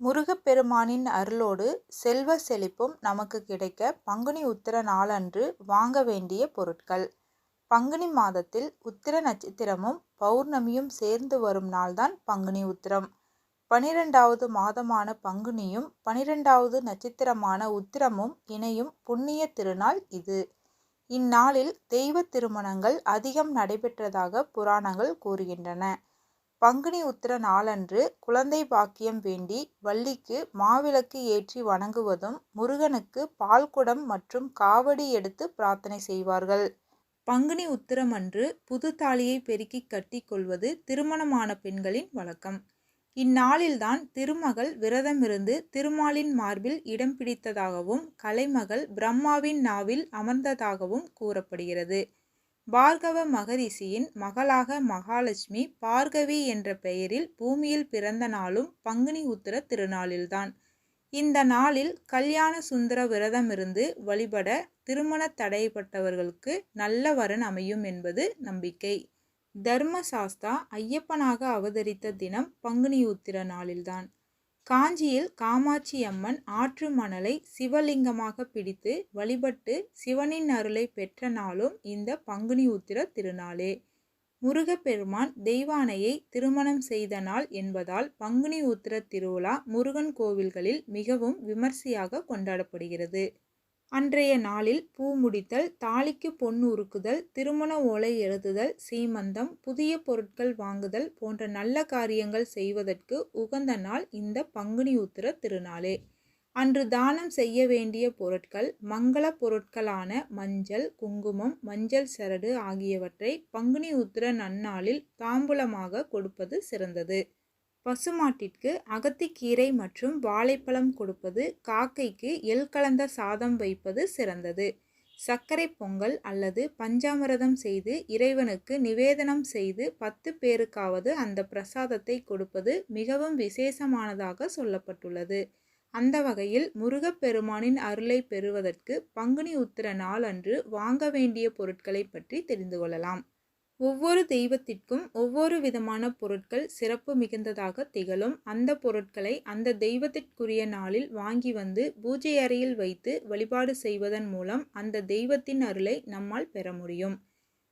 முருகப்பெருமானின் அருளோடு செல்வ செழிப்பும் நமக்கு கிடைக்க பங்குனி உத்திர நாளன்று வாங்க வேண்டிய பொருட்கள். பங்குனி மாதத்தில் உத்திர நட்சத்திரமும் பௌர்ணமியும் சேர்ந்து வரும் நாள்தான் பங்குனி உத்திரம். பனிரெண்டாவது மாதமான பங்குனியும் பனிரெண்டாவது நட்சத்திரமான உத்திரமும் இணையும் புண்ணிய திருநாள் இது. இந்நாளில் தெய்வ திருமணங்கள் அதிகம் நடைபெற்றதாக புராணங்கள் கூறுகின்றன. பங்குனி உத்திர நாளன்று குழந்தை பாக்கியம் வேண்டி வள்ளிக்கு மாவிளக்கு ஏற்றி வணங்குவதும் முருகனுக்கு பால்குடம் மற்றும் காவடி எடுத்து பிரார்த்தனை செய்வார்கள். பங்குனி உத்திரம் அன்று புது தாலியை பெருக்கி கட்டி கொள்வது திருமணமான பெண்களின் வழக்கம். இந்நாளில்தான் திருமகள் விரதமிருந்து திருமாலின் மார்பில் இடம் பிடித்ததாகவும் கலைமகள் பிரம்மாவின் நாவில் அமர்ந்ததாகவும் கூறப்படுகிறது. பார்கவ மகரிஷியின் மகளாக மகாலட்சுமி பார்கவி என்ற பெயரில் பூமியில் பிறந்த நாளும் பங்குனி உத்திர திருநாளில்தான். இந்த நாளில் கல்யாண சுந்தர விரதமிருந்து வழிபட திருமண தடைப்பட்டவர்களுக்கு நல்ல வரன் அமையும் என்பது நம்பிக்கை. தர்மசாஸ்தா ஐயப்பனாக அவதரித்த தினம் பங்குனி உத்திர நாளில்தான். காஞ்சியில் காமாட்சி அம்மன் ஆற்று மணலை சிவலிங்கமாக பிடித்து வழிபட்டு சிவனின் அருளை பெற்ற நாளும் இந்த பங்குனி உத்திர திருநாளே. முருகப்பெருமான் தெய்வானையை திருமணம் செய்த நாள் என்பதால் பங்குனி உத்திர திருவிழா முருகன் கோவில்களில் மிகவும் விமர்சையாக கொண்டாடப்படுகிறது. அன்றைய நாளில் பூ முடித்தல் தாலிக்கு பொண்ணு உருக்குதல் திருமண ஓலை எழுதுதல் சீமந்தம் புதிய பொருட்கள் வாங்குதல் போன்ற நல்ல காரியங்கள் செய்வதற்கு உகந்த நாள் இந்த பங்குனி உத்திர திருநாளே. அன்று தானம் செய்ய வேண்டிய பொருட்கள் மங்கள பொருட்களான மஞ்சள் குங்குமம் மஞ்சள் சரடு ஆகியவற்றை பங்குனி உத்திர நன்னாளில் தாம்பூலமாக கொடுப்பது சிறந்தது. பசுமாட்டிற்கு அகத்திக்கீரை மற்றும் வாழைப்பழம் கொடுப்பது காக்கைக்கு எல் கலந்த சாதம் வைப்பது சிறந்தது. சர்க்கரை பொங்கல் அல்லது பஞ்சாமிரதம் செய்து இறைவனுக்கு நிவேதனம் செய்து பத்து பேருக்காவது அந்த பிரசாதத்தை கொடுப்பது மிகவும் விசேஷமானதாக சொல்லப்பட்டுள்ளது. அந்த வகையில் முருகப்பெருமானின் அருளை பெறுவதற்கு பங்குனி உத்திர நாள் அன்று வாங்க வேண்டிய பொருட்களை பற்றி தெரிந்து கொள்ளலாம். ஒவ்வொரு தெய்வத்திற்கும் ஒவ்வொரு விதமான பொருட்கள் சிறப்பு மிகுந்ததாக திகழும். அந்த பொருட்களை அந்த தெய்வத்திற்குரிய நாளில் வாங்கி வந்து பூஜை அறையில் வைத்து வழிபாடு செய்வதன் மூலம் அந்த தெய்வத்தின் அருளை நம்மால் பெற முடியும்.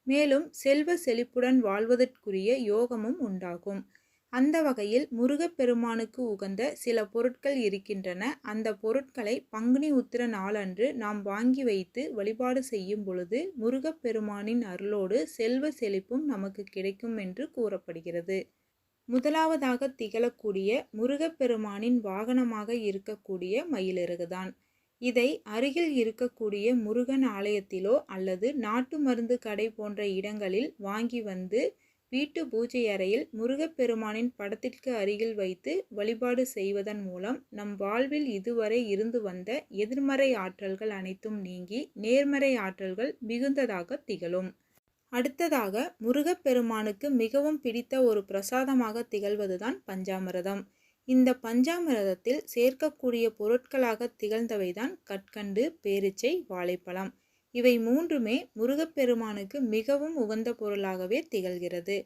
மேலும் செல்வ செழிப்புடன் வாழ்வதற்குரிய யோகமும் உண்டாகும். அந்த வகையில் முருகப்பெருமானுக்கு உகந்த சில பொருட்கள் இருக்கின்றன. அந்த பொருட்களை பங்குனி உத்திர நாளன்று நாம் வாங்கி வைத்து வழிபாடு செய்யும் பொழுது முருகப்பெருமானின் அருளோடு செல்வ செழிப்பும் நமக்கு கிடைக்கும் என்று கூறப்படுகிறது. முதலாவதாக திகழக்கூடிய முருகப்பெருமானின் வாகனமாக இருக்கக்கூடிய மயிலிறகுதான். இதை அருகில் இருக்கக்கூடிய முருகன் ஆலயத்திலோ அல்லது நாட்டு மருந்து கடை போன்ற இடங்களில் வாங்கி வந்து வீட்டு பூஜை அறையில் முருகப்பெருமானின் படத்திற்கு அருகில் வைத்து வழிபாடு செய்வதன் மூலம் நம் வாழ்வில் இதுவரை இருந்து வந்த எதிர்மறை ஆற்றல்கள் அனைத்தும் நீங்கி நேர்மறை ஆற்றல்கள் மிகுந்ததாக திகழும். அடுத்ததாக முருகப்பெருமானுக்கு மிகவும் பிடித்த ஒரு பிரசாதமாக திகழ்வதுதான் பஞ்சாமிரதம். இந்த பஞ்சாமிரதத்தில் சேர்க்கக்கூடிய பொருட்களாக திகழ்ந்தவைதான் கற்கண்டு பேரிச்சை வாழைப்பழம். இவை மூன்றுமே முருகப்பெருமானுக்கு மிகவும் உகந்த பொருளாகவே திகழ்கிறது.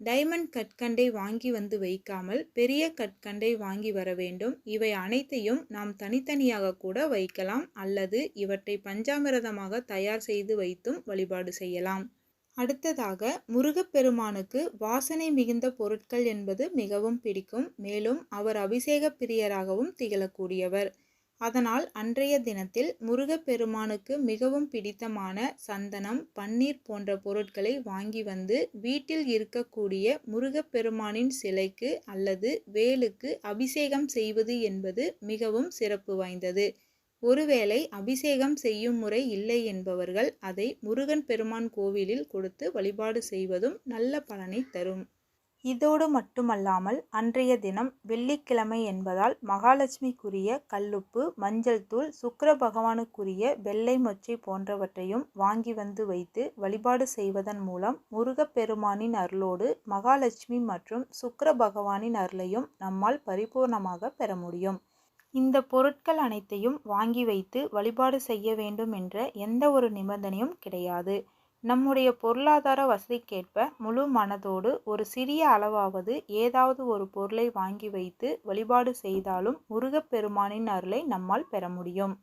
டைமண்ட் கற்கண்டை வாங்கி வந்து வைக்காமல் பெரிய கற்கண்டை வாங்கி வர வேண்டும். இவை அனைத்தையும் நாம் தனித்தனியாக கூட வைக்கலாம் அல்லது இவற்றை பஞ்சாமிரதமாக தயார் செய்து வைத்தும் வழிபாடு செய்யலாம். அடுத்ததாக முருகப்பெருமானுக்கு வாசனை மிகுந்த பொருட்கள் என்பது மிகவும் பிடிக்கும். மேலும் அவர் அபிஷேக பிரியராகவும் திகழக்கூடியவர். அதனால் அன்றைய தினத்தில் முருகப்பெருமானுக்கு மிகவும் பிடித்தமான சந்தனம் பன்னீர் போன்ற பொருட்களை வாங்கி வந்து வீட்டில் இருக்கக்கூடிய முருகப்பெருமானின் சிலைக்கு அல்லது வேலுக்கு அபிஷேகம் செய்வது என்பது மிகவும் சிறப்பு வாய்ந்தது. ஒருவேளை அபிஷேகம் செய்யும் முறை இல்லை என்பவர்கள் அதை முருகன் பெருமான் கோவிலில் கொடுத்து வழிபாடு செய்வதும் நல்ல பலனை தரும். இதோடு மட்டுமல்லாமல் அன்றைய தினம் வெள்ளிக்கிழமை என்பதால் மகாலட்சுமிக்குரிய கல்லுப்பு மஞ்சள் தூள் சுக்கர பகவானுக்குரிய வெள்ளை மொச்சை போன்றவற்றையும் வாங்கி வந்து வைத்து வழிபாடு செய்வதன் மூலம் முருகப்பெருமானின் அருளோடு மகாலட்சுமி மற்றும் சுக்கர பகவானின் அருளையும் நம்மால் பரிபூர்ணமாக பெற முடியும். இந்த பொருட்கள் அனைத்தையும் வாங்கி வைத்து வழிபாடு செய்ய வேண்டும் என்ற எந்த ஒரு நிபந்தனையும் கிடையாது. நம்முடைய பொருளாதார வசதிக்கேற்ப முழு மனதோடு ஒரு சிறிய அளவாவது ஏதாவது ஒரு பொருளை வாங்கி வைத்து வழிபாடு செய்தாலும் முருகப்பெருமானின் அருளை நம்மால் பெற முடியும்.